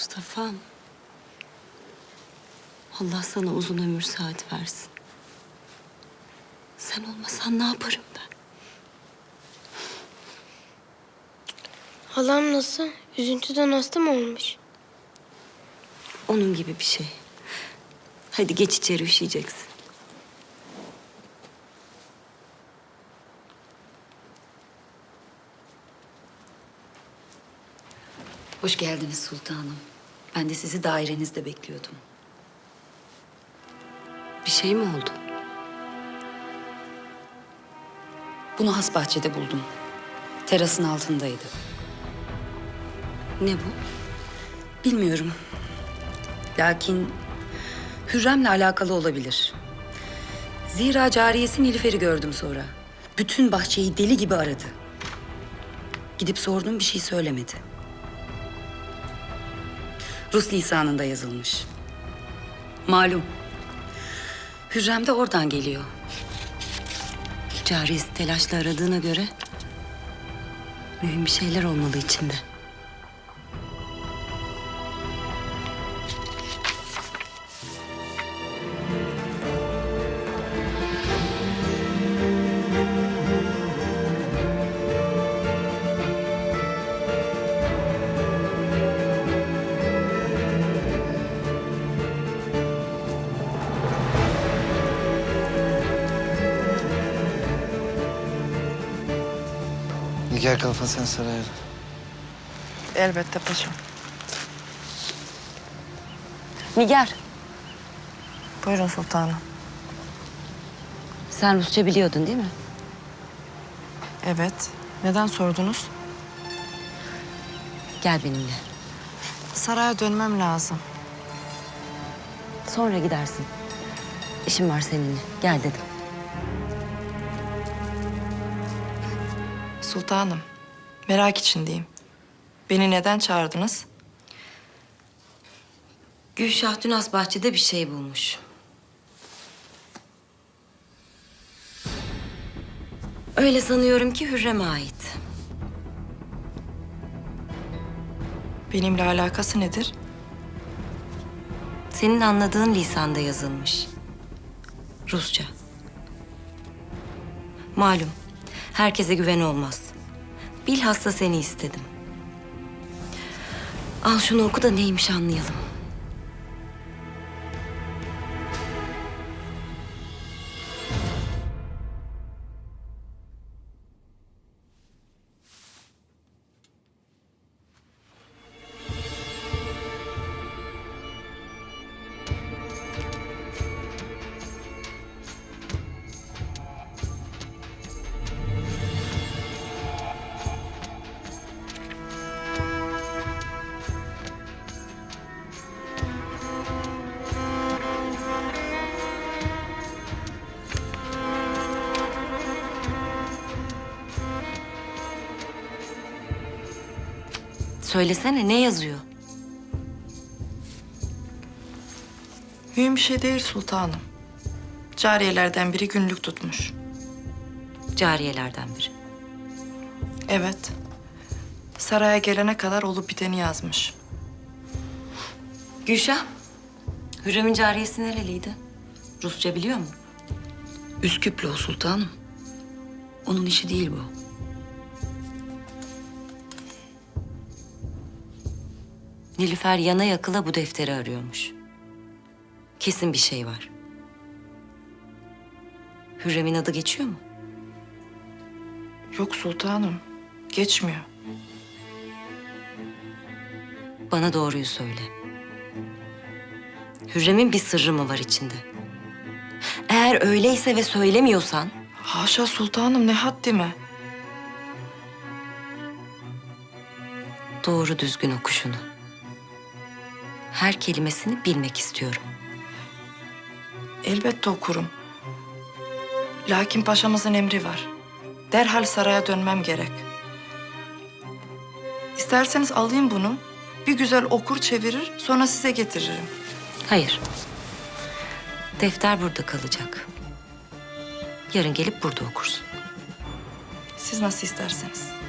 Mustafa'm. Allah sana uzun ömür saat versin. Sen olmasan ne yaparım ben? Halam nasıl? Üzüntüden hasta mı olmuş? Onun gibi bir şey. Hadi geç içeri üşüyeceksin. Hoş geldiniz sultanım. Ben de sizi dairenizde bekliyordum. Bir şey mi oldu? Bunu has bahçede buldum. Terasın altındaydı. Ne bu? Bilmiyorum. Lakin Hürrem'le alakalı olabilir. Zira cariyesi Nilüfer'i gördüm sonra. Bütün bahçeyi deli gibi aradı. Gidip sordum bir şey söylemedi. Rus lisanında yazılmış. Malum. Hürrem de oradan geliyor. Cariyesi telaşla aradığına göre... ...mühim bir şeyler olmalı içinde. Nigar Kalfa sen saraya. Elbette paşam. Nigar, Buyurun sultanım. sen Rusça biliyordun değil mi? Evet. Neden sordunuz? Gel benimle. Saraya dönmem lazım. Sonra gidersin. İşim var seninle. Gel dedim. Sultanım, merak içindeyim. Beni neden çağırdınız? Gülşah dün has bahçede bir şey bulmuş. Öyle sanıyorum ki Hürrem'e ait. Benimle alakası nedir? Senin anladığın lisanda yazılmış. Rusça. Malum, herkese güven olmaz. Bilhassa seni istedim. Al şunu oku da neymiş anlayalım. Söylesene ne yazıyor? Mühim bir şey değil sultanım. Cariyelerden biri günlük tutmuş. Cariyelerden biri. Evet. Saraya gelene kadar olup biteni yazmış. Gülşah, Hürrem'in cariyesi nereliydi? Rusça biliyor mu? Üsküplü o sultanım. Onun işi değil bu. Nilüfer yana yakıla bu defteri arıyormuş. Kesin bir şey var. Hürrem'in adı geçiyor mu? Yok sultanım, geçmiyor. Bana doğruyu söyle. Hürrem'in bir sırrı mı var içinde? Eğer öyleyse ve söylemiyorsan Haşa sultanım, ne haddime. doğru düzgün oku şunu. Her kelimesini bilmek istiyorum. Elbette okurum. Lakin paşamızın emri var. Derhal saraya dönmem gerek. İsterseniz alayım bunu. Bir güzel okur çevirir, sonra size getiririm. Hayır. Defter burada kalacak. Yarın gelip burada okursun. Siz nasıl isterseniz.